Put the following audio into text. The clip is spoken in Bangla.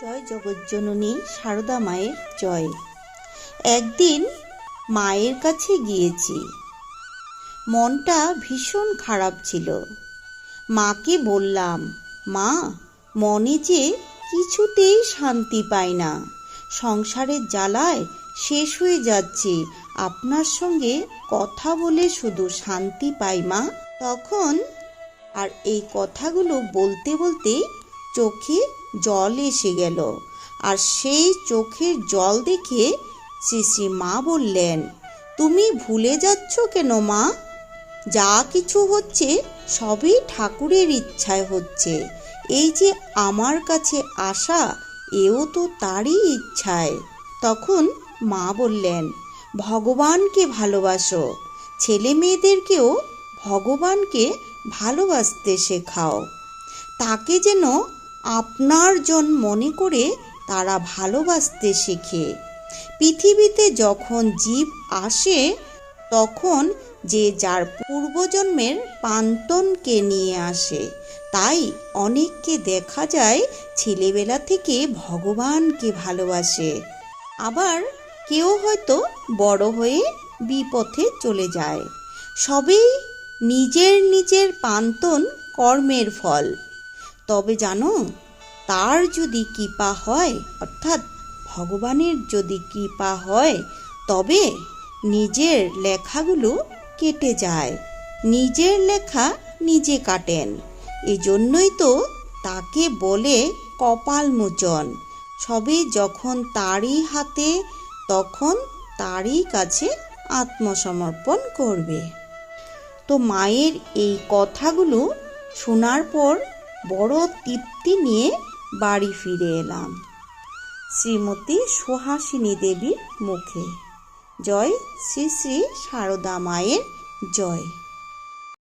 জয় জগজ্জননী সারদা মায়ের জয়। একদিন মায়ের কাছে গিয়েছি। মনটা ভীষণ খারাপ ছিল। মাকে বললাম, মা, মনে যে কিছুতেই শান্তি পাই না। সংসারের জ্বালায় শেষ হয়ে যাচ্ছে। আপনার সঙ্গে কথা বলে শুধু শান্তি পাই মা। তখন আর এই কথাগুলো বলতে বলতে চোখে জল এসে গেল। আর সেই চোখের জল দেখে শ্রী মা বললেন, তুমি ভুলে যাচ্ছ কেন মা? যা কিছু হচ্ছে সবই ঠাকুরের ইচ্ছায় হচ্ছে। এই যে আমার কাছে আসা, এও তো তারই ইচ্ছায়। তখন মা বললেন, ভগবানকে ভালোবাসো। ছেলে মেয়েদেরকেও ভগবানকে ভালোবাসতে শেখাও। তাকে যেন আপনার জন মনে করে তারা ভালোবাসতে শেখে। পৃথিবীতে যখন জীব আসে, তখন যে যার পূর্বজন্মের পান্তনকে নিয়ে আসে, তাই অনেককে দেখা যায় ছেলেবেলা থেকে ভগবানকে ভালোবাসে। আবার কেউ হয়তো বড় হয়ে বিপথে চলে যায়। সবেই নিজের নিজের পান্তন কর্মের ফল। তবে জানো তার যদি কৃপা হয়, অর্থাৎ ভগবানের যদি কৃপা হয়, তবে নিজের লেখাগুলো কেটে যায়। নিজের লেখা নিজে কাটেন। এজন্যই তো তাকে বলে কপাল মোচন সবে যখন তারই হাতে, তখন তারই কাছে আত্মসমর্পণ করবে। তো মায়ের এই কথাগুলো শোনার পর বড় তৃপ্তি নিয়ে বাড়ি ফিরে এলাম। শ্রীমতী সুহাসিনী দেবীর মুখে। জয় শ্রী শ্রী সারদা মায়ের জয়।